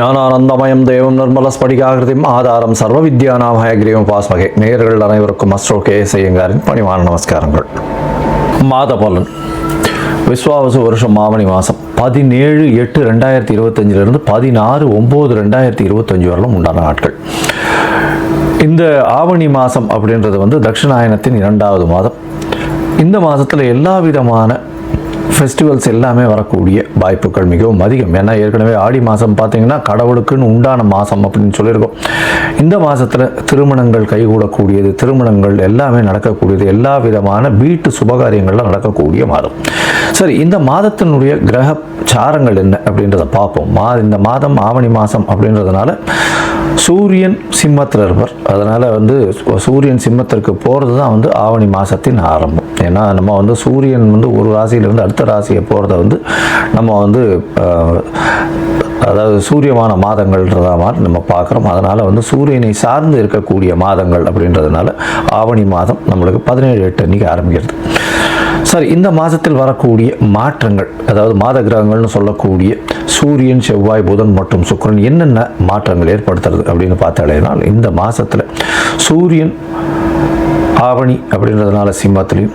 ஞானானந்தமயம் தேவம் நிர்மல ஸ்படிகாகிருதிம் ஆதாரம் சர்வ வித்யானாமய கிரீவம் பாஸ்மகே. நேயர்கள் அனைவருக்கும் அஸ்ட்ரோ கே செய்யங்காரின் பணிவான நமஸ்காரங்கள். மாத பலன் விஸ்வாவசு வருஷம் மாவணி மாதம் பதினேழு எட்டு ரெண்டாயிரத்தி இருபத்தஞ்சிலிருந்து பதினாறு ஒம்பது ரெண்டாயிரத்தி இருபத்தஞ்சு வரலும் உண்டான நாட்கள். இந்த ஆவணி மாதம் அப்படின்றது வந்து தட்சிணாயனத்தின் இரண்டாவது மாதம். இந்த மாதத்தில் எல்லா விதமான ஃபெஸ்டிவல்ஸ் எல்லாமே வரக்கூடிய வாய்ப்புகள் மிகவும் அதிகம். ஏன்னா ஏற்கனவே ஆடி மாதம் பார்த்தீங்கன்னா கடவுளுக்குன்னு உண்டான மாதம் அப்படின்னு சொல்லியிருக்கோம். இந்த மாதத்தில் திருமணங்கள் கைகூடக்கூடியது திருமணங்கள் எல்லாமே நடக்கக்கூடியது எல்லா விதமான வீட்டு சுபகாரியங்கள்லாம் நடக்கக்கூடிய மாதம். சரி இந்த மாதத்தினுடைய கிரக சாரங்கள் என்ன அப்படின்றத பார்ப்போம். மா இந்த மாதம் ஆவணி மாதம் அப்படின்றதுனால சூரியன் சிம்மத்தில் இருப்பார். அதனால் வந்து சூரியன் சிம்மத்திற்கு போகிறது தான் வந்து ஆவணி மாதத்தின் ஆரம்பம். ஏன்னா நம்ம வந்து சூரியன் வந்து ஒரு ராசியிலேருந்து அடுத்த ராசியை போகிறத வந்து நம்ம வந்து அதாவது சூரியமான மாதங்கள்ன்றதா மாதிரி நம்ம பார்க்குறோம். அதனால் வந்து சூரியனை சார்ந்து இருக்கக்கூடிய மாதங்கள் அப்படின்றதுனால ஆவணி மாதம் நம்மளுக்கு பதினேழு எட்டு அன்றைக்கி ஆரம்பிக்கிறது. சரி இந்த மாதத்தில் வரக்கூடிய மாற்றங்கள் அதாவது மாத கிரகங்கள்னு சொல்லக்கூடிய சூரியன் செவ்வாய் புதன் மற்றும் சுக்கிரன் என்னென்ன மாற்றங்கள் ஏற்படுத்துறது அப்படின்னு பார்த்தாலேனால் இந்த மாதத்தில் சூரியன் ஆவணி அப்படின்றதுனால சிம்மத்திலையும்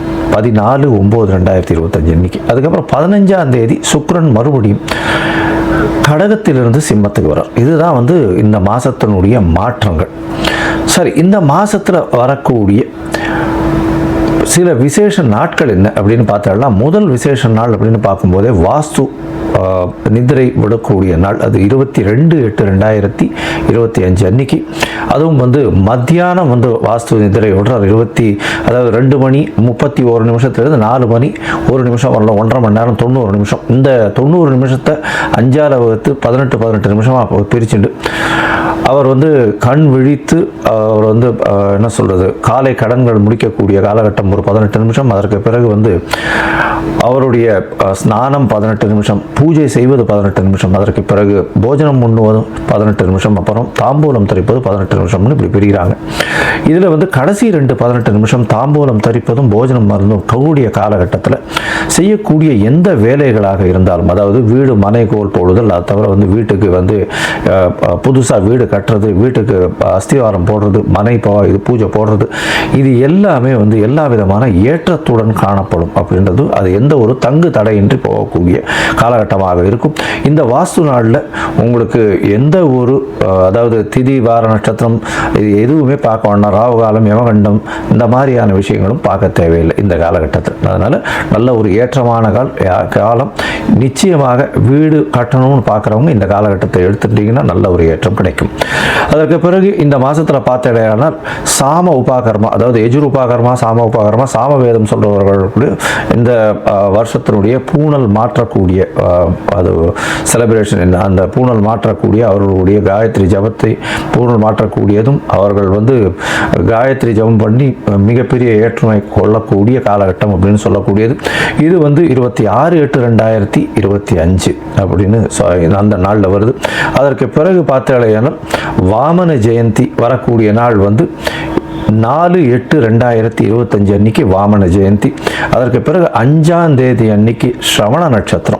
பதினாலு ஒம்பது ரெண்டாயிரத்தி இருபத்தஞ்சு அன்னைக்கு. அதுக்கப்புறம் பதினஞ்சாம் தேதி சுக்ரன் மறுபடியும் கடகத்திலிருந்து சிம்மத்துக்கு வரார். இதுதான் வந்து இந்த மாதத்தினுடைய மாற்றங்கள். சரி இந்த மாதத்தில் வரக்கூடிய சில விசேஷ நாட்கள் என்ன அப்படின்னு பார்த்தோம்னா முதல் விசேஷ நாள் அப்படின்னு பார்க்கும்போதே வாஸ்து நிதிரை விடக்கூடிய நாள். அது இருபத்தி ரெண்டு எட்டு ரெண்டாயிரத்தி இருபத்தி அஞ்சு அன்னைக்கு. அதுவும் வந்து மத்தியானம் வந்து வாஸ்து நிதிரை விடுறார் இருபத்தி அதாவது ரெண்டு மணி முப்பத்தி ஒரு நிமிஷத்துலேருந்து நாலு மணி ஒரு நிமிஷம் வரலாம் ஒன்றரை மணி நேரம் தொண்ணூறு நிமிஷம். இந்த தொண்ணூறு நிமிஷத்தை அஞ்சாறு வகுத்து பதினெட்டு பதினெட்டு நிமிஷமாக பிரிச்சுண்டு. அவர் வந்து கண் விழித்து அவர் வந்து என்ன சொல்கிறது காலை கடன்கள் முடிக்கக்கூடிய காலகட்டம் ஒரு பதினெட்டு நிமிஷம். அதற்கு பிறகு வந்து அவருடைய ஸ்நானம் பதினெட்டு நிமிஷம் பூஜை செய்வது பதினெட்டு நிமிஷம். அதற்கு பிறகு போஜனம் உண்ணுவதும் பதினெட்டு நிமிஷம். அப்புறம் தாம்பூலம் தரிப்பது பதினெட்டு நிமிஷம்னு இப்படி பிரிகிறாங்க. இதில் வந்து கடைசி ரெண்டு பதினெட்டு நிமிஷம் தாம்பூலம் தரிப்பதும் போஜனம் மருந்தும் கூடிய காலகட்டத்தில் செய்யக்கூடிய எந்த வேலைகளாக இருந்தாலும் அதாவது வீடு மனை கோல் போடுதல் அது தவிர வந்து வீட்டுக்கு வந்து புதுசாக வீடு கட்டுறது வீட்டுக்கு அஸ்திவாரம் போடுறது மனை போ இது பூஜை போடுறது இது எல்லாமே வந்து எல்லா விதமான ஏற்றத்துடன் காணப்படும் அப்படின்றது அது எந்த ஒரு தங்கு தடையின்றி போகக்கூடிய காலகட்டமாக இருக்கும். இந்த வாஸ்து நாளில் உங்களுக்கு எந்த ஒரு அதாவது திதி வார நட்சத்திரம் இது எதுவுமே பார்க்க வேண்டாம். ராகுகாலம் யமகண்டம் இந்த மாதிரியான விஷயங்களும் பார்க்க தேவையில்லை இந்த காலகட்டத்தில். அதனால் நல்ல ஒரு ஏற்றமான கால் யா- காலம். நிச்சயமாக வீடு கட்டணும்னு பார்க்குறவங்க இந்த காலகட்டத்தை எடுத்துட்டிங்கன்னா நல்ல ஒரு ஏற்றம் கிடைக்கும். அதற்கு பிறகு இந்த மாதத்தில் பார்த்தடையானால் சாம உபாகர்மா அதாவது எஜுர் உபாகர்மா சாம உபாகர்மா சாம வேதம் சொல்கிறவர்களுக்கு இந்த வருஷத்தினுடைய பூணல் மாற்றக்கூடிய அது செலிப்ரேஷன் என்ன அந்த பூணல் மாற்றக்கூடிய அவர்களுடைய காயத்ரி ஜபத்தை பூணல் மாற்றக்கூடியதும் அவர்கள் வந்து காயத்ரி ஜபம் பண்ணி மிகப்பெரிய ஏற்றுமை கொள்ளக்கூடிய காலகட்டம் அப்படின்னு சொல்லக்கூடியது. இது வந்து இருபத்தி ஆறு எட்டு ரெண்டாயிரத்தி இருபத்தி அஞ்சு அப்படின்னு சொ- அந்த நாளில் வருது. அதற்கு பிறகு பார்த்தாலும் வாமன ஜெயந்தி வரக்கூடிய நாள் வந்து நாலு எட்டு ரெண்டாயிரத்தி இருபத்தஞ்சு அன்னைக்கு வாமன ஜெயந்தி. அதற்கு பிறகு அஞ்சாம் தேதி அன்னைக்கு ஸ்ரவண நட்சத்திரம்.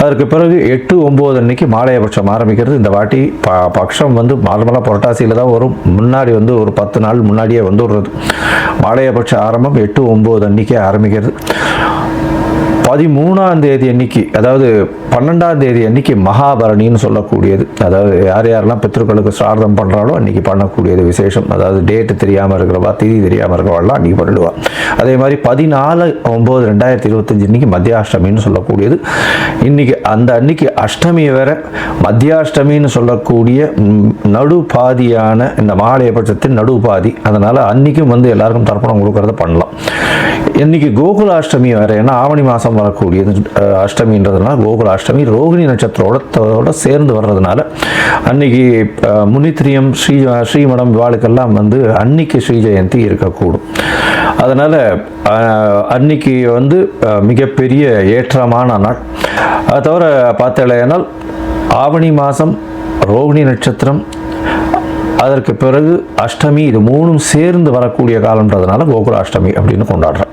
அதற்கு பிறகு எட்டு ஒம்பது அன்னைக்கு மாலையபட்சம் ஆரம்பிக்கிறது. இந்த வாட்டி ப பட்சம் வந்து நார்மலாக புரட்டாசியில் தான் வரும். முன்னாடி வந்து ஒரு பத்து நாள் முன்னாடியே வந்துடுறது. மாலையபட்ச ஆரம்பம் எட்டு ஒம்பது அன்னைக்கே ஆரம்பிக்கிறது. பதிமூணாம் தேதி அன்னைக்கு அதாவது பன்னெண்டாம் தேதி அன்னைக்கு மகாபரணின்னு சொல்லக்கூடியது. அதாவது யார் யாரெல்லாம் பித்ருக்களுக்கு சிரார்த்தம் பண்ணுறாலோ அன்றைக்கி பண்ணக்கூடியது விசேஷம். அதாவது டேட்டு தெரியாமல் இருக்கிறவா திதி தெரியாமல் இருக்கிறவாள்லாம் அன்றைக்கி பண்ணிடுவா. அதே மாதிரி பதினாலு ஒம்பது ரெண்டாயிரத்தி இருபத்தஞ்சு இன்னைக்கு மத்தியாஷ்டமின்னு சொல்லக்கூடியது. இன்னைக்கு அந்த அன்னைக்கு அஷ்டமி வேற. மத்தியாஷ்டமின்னு சொல்லக்கூடிய நடுபாதியான இந்த மாலையபட்சத்தின் நடுபாதி. அதனால் அன்றைக்கும் வந்து எல்லாருக்கும் தர்ப்பணம் கொடுக்கறத பண்ணலாம். இன்னைக்கு கோகுலாஷ்டமி வேறு ஏன்னா ஆவணி மாதம் வரக்கூடியது அஷ்டமின்றதுனால கோகுல அஷ்டமி ரோகிணி நட்சத்திரத்தோட சேர்ந்து வர்றதுனால அன்னைக்கு முனித்திரியம் ஸ்ரீ ஸ்ரீமடம் இவாளுக்கெல்லாம் வந்து அன்னைக்கு ஸ்ரீ ஜெயந்தி இருக்கக்கூடும். அதனால் அன்னைக்கு வந்து மிகப்பெரிய ஏற்றமான நாள். அதை தவிர பார்த்தலையானால் ஆவணி மாதம் ரோகிணி நட்சத்திரம் அதற்கு பிறகு அஷ்டமி இது மூணும் சேர்ந்து வரக்கூடிய காலம்ன்றதுனால கோகுல அஷ்டமி அப்படின்னு கொண்டாடுறேன்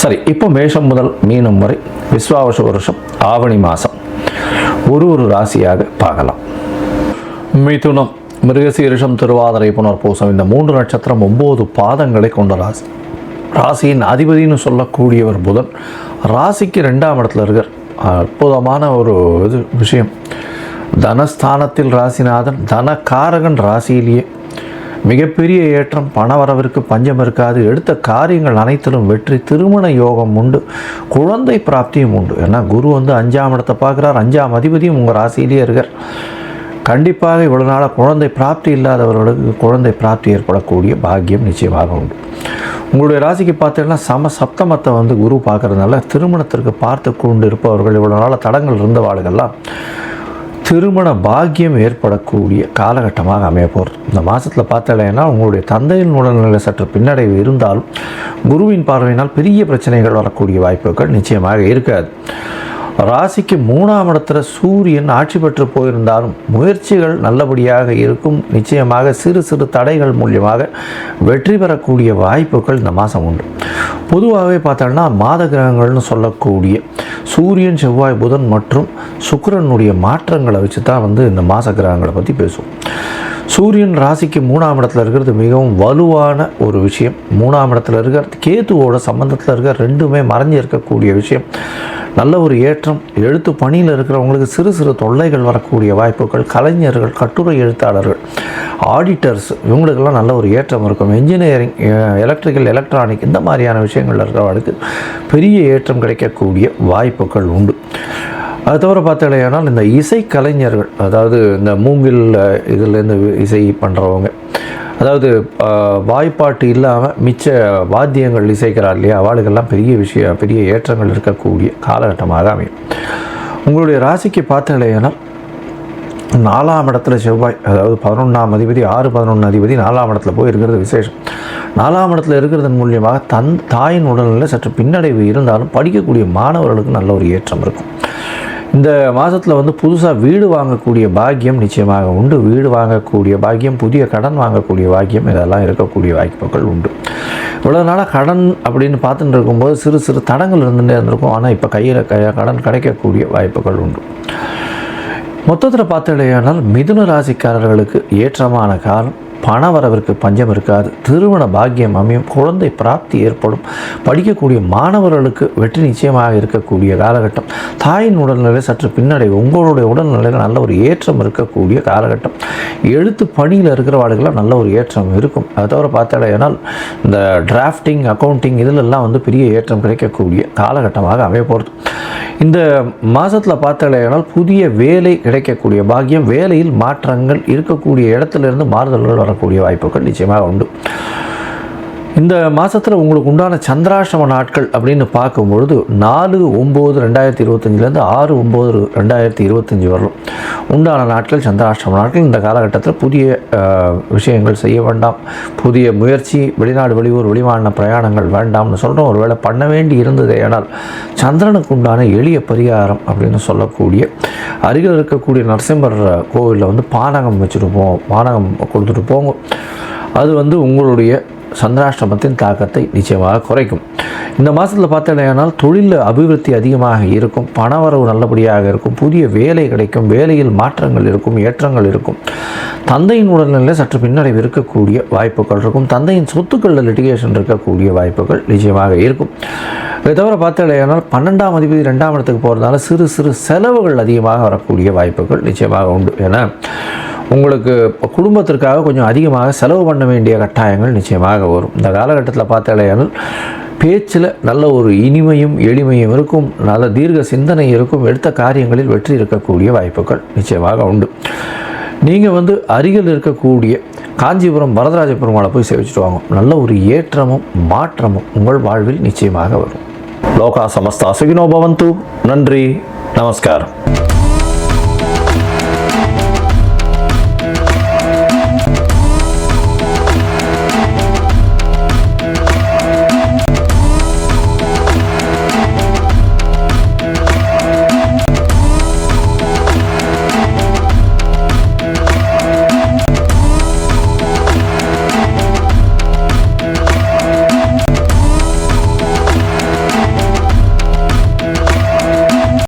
சரி இப்போ மேஷம் முதல் மீனம் வரை விஸ்வாவச வருஷம் ஆவணி மாதம் ஒரு ஒரு ராசியாக பார்க்கலாம். மிதுனம் மிருகசீரிஷம் திருவாதிரை புனர்பூசம் இந்த மூன்று நட்சத்திரம் ஒம்பது பாதங்களை கொண்ட ராசி. ராசியின் அதிபதின்னு சொல்லக்கூடியவர் புதன் ராசிக்கு ரெண்டாம் இடத்துல இருக்கார். அற்புதமான ஒரு இது விஷயம். தனஸ்தானத்தில் ராசிநாதன் தனகாரகன் ராசியிலேயே மிகப்பெரிய ஏற்றம் பணவரவிற்கு பஞ்சம் இருக்காது. எடுத்த காரியங்கள் அனைத்திலும் வெற்றி திருமண யோகம் உண்டு. குழந்தை பிராப்தியும் உண்டு. ஏன்னா குரு வந்து அஞ்சாம் இடத்தை பார்க்குறார். அஞ்சாம் அதிபதியும் உங்கள் ராசியிலேயே இருக்கார். கண்டிப்பாக இவ்வளோ நாளாக குழந்தை பிராப்தி இல்லாதவர்களுக்கு குழந்தை பிராப்தி ஏற்படக்கூடிய பாக்கியம் நிச்சயமாக உண்டு. உங்களுடைய ராசிக்கு பார்த்தீங்கன்னா சம சப்தமத்தை வந்து குரு பார்க்கறதுனால திருமணத்திற்கு பார்த்து கொண்டு இருப்பவர்கள் இவ்வளோ நாளாக தடங்கள் இருந்தவாளுகள்லாம் திருமண பாக்கியம் ஏற்படக்கூடிய காலகட்டமாக அமைய போகிறது இந்த மாதத்தில் பார்த்தாலேனா உங்களுடைய தந்தையின் உடல்நிலை சற்று பின்னடைவு இருந்தாலும் குருவின் பார்வையினால் பெரிய பிரச்சனைகள் வரக்கூடிய வாய்ப்புகள் நிச்சயமாக இருக்காது. ராசிக்கு மூணாம் இடத்துல சூரியன் ஆட்சி பெற்று போயிருந்தாலும் முயற்சிகள் நல்லபடியாக இருக்கும். நிச்சயமாக சிறு சிறு தடைகள் மூலியமாக வெற்றி பெறக்கூடிய வாய்ப்புகள் இந்த மாதம் உண்டு. பொதுவாகவே பார்த்தோம்னா மாத கிரகங்கள்னு சொல்லக்கூடிய சூரியன் செவ்வாய் புதன் மற்றும் சுக்கரனுடைய மாற்றங்களை வச்சு தான் வந்து இந்த மாத கிரகங்களை பற்றி பேசுவோம். சூரியன் ராசிக்கு மூணாம் இடத்துல இருக்கிறது மிகவும் வலுவான ஒரு விஷயம். மூணாம் இடத்துல இருக்கிற கேத்துவோட சம்பந்தத்தில் இருக்கிற ரெண்டுமே மறைஞ்சு இருக்கக்கூடிய விஷயம். நல்ல ஒரு ஏற்றம் எழுத்து பணியில் இருக்கிறவங்களுக்கு சிறு சிறு தொல்லைகள் வரக்கூடிய வாய்ப்புகள் கலைஞர்கள் கட்டுரை எழுத்தாளர்கள் ஆடிட்டர்ஸ் இவங்களுக்கெல்லாம் நல்ல ஒரு ஏற்றம் இருக்கும். இன்ஜினியரிங் எலக்ட்ரிக்கல் எலக்ட்ரானிக் இந்த மாதிரியான விஷயங்கள் இருக்கிறவங்களுக்கு பெரிய ஏற்றம் கிடைக்கக்கூடிய வாய்ப்புகள் உண்டு. அது தவிர பார்த்தாலேயானால் இந்த இசை கலைஞர்கள் அதாவது இந்த மூங்கில் இதுலேருந்து இசை பண்ணுறவங்க அதாவது வாய்ப்பாட்டு இல்லாமல் மிச்ச வாத்தியங்கள் இசைக்கிறார் இல்லையா? அவளுக்கெல்லாம் பெரிய விஷயம் பெரிய ஏற்றங்கள் இருக்கக்கூடிய காலகட்டமாக அமையும். உங்களுடைய ராசிக்கு பார்த்தாலேயானால் நாலாம் இடத்துல செவ்வாய் அதாவது பதினொன்றாம் அதிபதி ஆறு பதினொன்று அதிபதி நாலாம் இடத்துல போய் இருக்கிறது விசேஷம். நாலாம் இடத்துல இருக்கிறதன் மூலியமாக தன் தாயின் உடல்நிலை சற்று பின்னடைவு இருந்தாலும் படிக்கக்கூடிய மாணவர்களுக்கு நல்ல ஒரு ஏற்றம் இருக்கும். இந்த மாதத்தில் வந்து புதுசாக வீடு வாங்கக்கூடிய பாக்கியம் நிச்சயமாக உண்டு. வீடு வாங்கக்கூடிய பாக்கியம் புதிய கடன் வாங்கக்கூடிய பாக்கியம் இதெல்லாம் இருக்கக்கூடிய வாய்ப்புகள் உண்டு. இவ்வளோ நாளாக கடன் அப்படின்னு பார்த்துட்டு இருக்கும்போது சிறு சிறு தடங்கள் இருந்துகிட்டே இருந்திருக்கும். ஆனால் இப்போ கையில் க கடன் கிடைக்கக்கூடிய வாய்ப்புகள் உண்டு. மொத்தத்தில் பார்த்துடையானால் மிதுன ராசிக்காரர்களுக்கு ஏற்றமான காலம் பணவரவிற்கு பஞ்சம் இருக்காது. திருமண பாக்கியம் அமையும். குழந்தை பிராப்தி ஏற்படும். படிக்கக்கூடிய மாணவர்களுக்கு வெற்றி நிச்சயமாக இருக்கக்கூடிய காலகட்டம். தாயின் உடல்நிலை சற்று பின்னடைவு உங்களுடைய உடல்நிலையில் நல்ல ஒரு ஏற்றம் இருக்கக்கூடிய காலகட்டம். எழுத்து பணியில் இருக்கிறவாளுக்கெல்லாம் நல்ல ஒரு ஏற்றம் இருக்கும். அதை தவிர பார்த்தாலேனால் இந்த டிராஃப்டிங் அக்கௌண்டிங் இதிலெல்லாம் வந்து பெரிய ஏற்றம் கிடைக்கக்கூடிய காலகட்டமாக அமைய போகிறது இந்த மாதத்தில் பார்த்தாலேனால் புதிய வேலை கிடைக்கக்கூடிய பாக்கியம் வேலையில் மாற்றங்கள் இருக்கக்கூடிய இடத்துலேருந்து மாறுதல்கள் வரக்கூடிய வாய்ப்புகள் நிச்சயமாக உண்டு இந்த மாதத்தில் உங்களுக்கு உண்டான சந்திராஷ்டம நாட்கள் அப்படின்னு பார்க்கும்பொழுது நாலு ஒம்பது ரெண்டாயிரத்தி இருபத்தஞ்சிலேருந்து ஆறு ஒம்பது ரெண்டாயிரத்தி இருபத்தஞ்சி வரலும் உண்டான நாட்கள் சந்திராஷ்டம நாட்கள். இந்த காலகட்டத்தில் புதிய விஷயங்கள் செய்ய வேண்டாம். புதிய முயற்சி வெளிநாடு வெளியூர் வெளிமாநில பிரயாணங்கள் வேண்டாம்னு சொல்கிறோம் ஒருவேளை பண்ண வேண்டி இருந்ததே ஆனால் சந்திரனுக்கு உண்டான எளிய பரிகாரம் அப்படின்னு சொல்லக்கூடிய அருகில் இருக்கக்கூடிய நரசிம்மர் கோவிலில் வந்து பானகம் வச்சுட்டு போவோம் பானகம் கொடுத்துட்டு போங்க. அது வந்து உங்களுடைய சந்திராஷ்டமத்தின் தாக்கத்தை நிச்சயமாக குறைக்கும். இந்த மாதத்தில் பார்த்தீங்கன்னா தொழிலில் அபிவிருத்தி அதிகமாக இருக்கும் பணவரவு நல்லபடியாக இருக்கும் புதிய வேலை கிடைக்கும் வேலையில் மாற்றங்கள் இருக்கும் ஏற்றங்கள் இருக்கும். தந்தையின் உடல்நிலை சற்று பின்னடைவு இருக்கக்கூடிய வாய்ப்புகள் இருக்கும். தந்தையின் சொத்துக்களில் லிட்டிகேஷன் இருக்கக்கூடிய வாய்ப்புகள் நிச்சயமாக இருக்கும். இதை தவிர பார்த்தீங்கன்னா பன்னெண்டாம் அதிபதி ரெண்டாம் இடத்துக்கு போகிறதுனால சிறு சிறு செலவுகள் அதிகமாக வரக்கூடிய வாய்ப்புகள் நிச்சயமாக உண்டு. ஏன்னா உங்களுக்கு இப்போ குடும்பத்திற்காக கொஞ்சம் அதிகமாக செலவு பண்ண வேண்டிய கட்டாயங்கள் நிச்சயமாக வரும். இந்த காலகட்டத்தில் பார்த்தாலேயானால் பேச்சில் நல்ல ஒரு இனிமையும் எளிமையும் இருக்கும் நல்ல தீர்க்க சிந்தனை இருக்கும் எடுத்த காரியங்களில் வெற்றி இருக்கக்கூடிய வாய்ப்புகள் நிச்சயமாக உண்டு. நீங்கள் வந்து அருகில் இருக்கக்கூடிய காஞ்சிபுரம் வரதராஜ பெருமாளை போய் சேவிச்சுட்டு வாங்க. நல்ல ஒரு ஏற்றமும் மாற்றமும் உங்கள் வாழ்வில் நிச்சயமாக வரும். லோகா சமஸ்தா சுகினோ பவந்து. நன்றி நமஸ்காரம்.